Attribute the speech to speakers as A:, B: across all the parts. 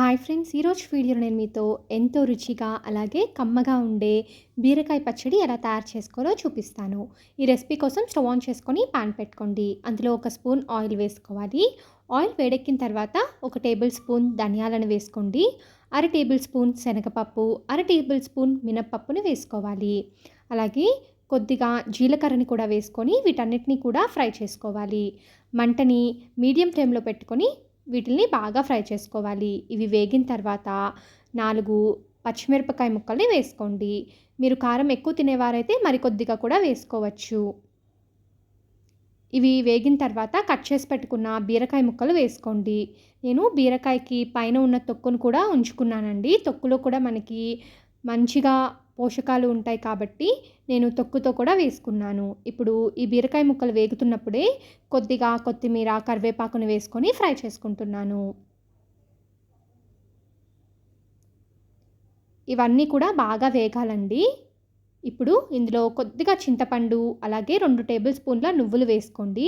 A: Hi friends ఈరోజు వీడియోలో నేను మీతో ఎంతో రుచిగా అలాగే కమ్మగా ఉండే బీరకాయ పచ్చడి ఎలా తయారు చేసుకోవాలో చూపిస్తాను. ఈ రెసిపీ కోసం స్టవ్ ఆన్ చేసుకొని పాన్ పెట్టుకోండి. అందులో ఒక స్పూన్ ఆయిల్ వేసుకోవాలి. ఆయిల్ వేడెక్కిన తర్వాత ఒక టేబుల్ స్పూన్ ధనియాలను వేసుకోండి. అర టేబుల్ స్పూన్ శనగపప్పు అర టేబుల్ స్పూన్ మినప్పప్పును వేసుకోవాలి. అలాగే కొద్దిగా జీలకర్రని కూడా వేసుకొని వీటన్నిటిని కూడా ఫ్రై చేసుకోవాలి. మంటని మీడియం ఫ్లేమ్లో పెట్టుకొని వీటిని బాగా ఫ్రై చేసుకోవాలి. ఇవి వేగిన తర్వాత నాలుగు పచ్చిమిరపకాయ ముక్కల్ని వేసుకోండి. మీరు కారం ఎక్కువ తినేవారైతే మరికొద్దిగా కూడా వేసుకోవచ్చు. ఇవి వేగిన తర్వాత కట్ చేసి పెట్టుకున్న బీరకాయ ముక్కలు వేసుకోండి. నేను బీరకాయకి పైన ఉన్న తొక్కును కూడా ఉంచుకున్నానండి. తొక్కులో కూడా మనకి మంచిగా పోషకాలు ఉంటాయి కాబట్టి నేను తొక్కుతో కూడా వేసుకున్నాను. ఇప్పుడు ఈ బీరకాయ ముక్కలు వేగుతున్నప్పుడే కొద్దిగా కొత్తిమీర కరివేపాకుని వేసుకొని ఫ్రై చేసుకుంటున్నాను. ఇవన్నీ కూడా బాగా వేగాలండి. ఇప్పుడు ఇందులో కొద్దిగా చింతపండు అలాగే రెండు టేబుల్ స్పూన్ల నువ్వులు వేసుకోండి.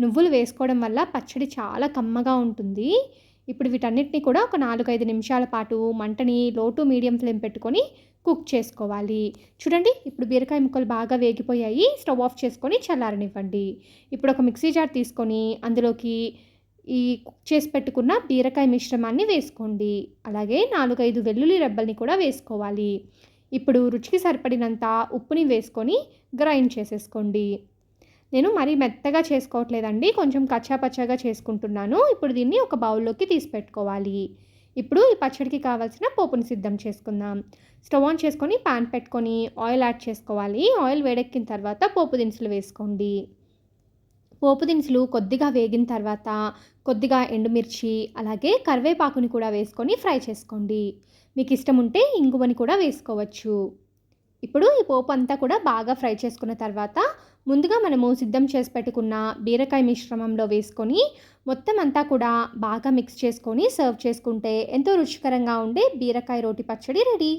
A: నువ్వులు వేసుకోవడం వల్ల పచ్చడి చాలా కమ్మగా ఉంటుంది. ఇప్పుడు వీటన్నిటిని కూడా ఒక నాలుగైదు నిమిషాల పాటు మంటని లో టు మీడియం ఫ్లేమ్ పెట్టుకొని కుక్ చేసుకోవాలి. చూడండి ఇప్పుడు బీరకాయ ముక్కలు బాగా వేగిపోయాయి. స్టవ్ ఆఫ్ చేసుకొని చల్లారనివ్వండి. ఇప్పుడు ఒక మిక్సీ జార్ తీసుకొని అందులోకి ఈ కుక్ చేసి పెట్టుకున్న బీరకాయ మిశ్రమాన్ని వేసుకోండి. అలాగే నాలుగైదు వెల్లుల్లి రెబ్బల్ని కూడా వేసుకోవాలి. ఇప్పుడు రుచికి సరిపడినంత ఉప్పుని వేసుకొని గ్రైండ్ చేసేసుకోండి. నేను మరీ మెత్తగా చేసుకోవట్లేదండి. కొంచెం కచ్చాపచ్చాగా చేసుకుంటున్నాను. ఇప్పుడు దీన్ని ఒక బౌల్లోకి తీసి పెట్టుకోవాలి ఇప్పుడు ఈ పచ్చడికి కావాల్సిన పోపుని సిద్ధం చేసుకుందాం. స్టవ్ ఆన్ చేసుకొని పాన్ పెట్టుకొని ఆయిల్ యాడ్ చేసుకోవాలి. ఆయిల్ వేడెక్కిన తర్వాత పోపు దినుసులు వేసుకోండి. పోపు దినుసులు కొద్దిగా వేగిన తర్వాత కొద్దిగా ఎండుమిర్చి అలాగే కరివేపాకుని కూడా వేసుకొని ఫ్రై చేసుకోండి. మీకు ఇష్టం ఉంటే ఇంగువని కూడా వేసుకోవచ్చు. ఇప్పుడు ఈ పోపు అంతా కూడా బాగా ఫ్రై చేసుకున్న తర్వాత ముందుగా మనము సిద్ధం చేసి పెట్టుకున్న బీరకాయ మిశ్రమంలో వేసుకొని మొత్తం అంతా కూడా బాగా మిక్స్ చేసుకొని సర్వ్ చేసుకుంటే ఎంతో రుచికరంగా ఉండే బీరకాయ రోటి పచ్చడి రెడీ.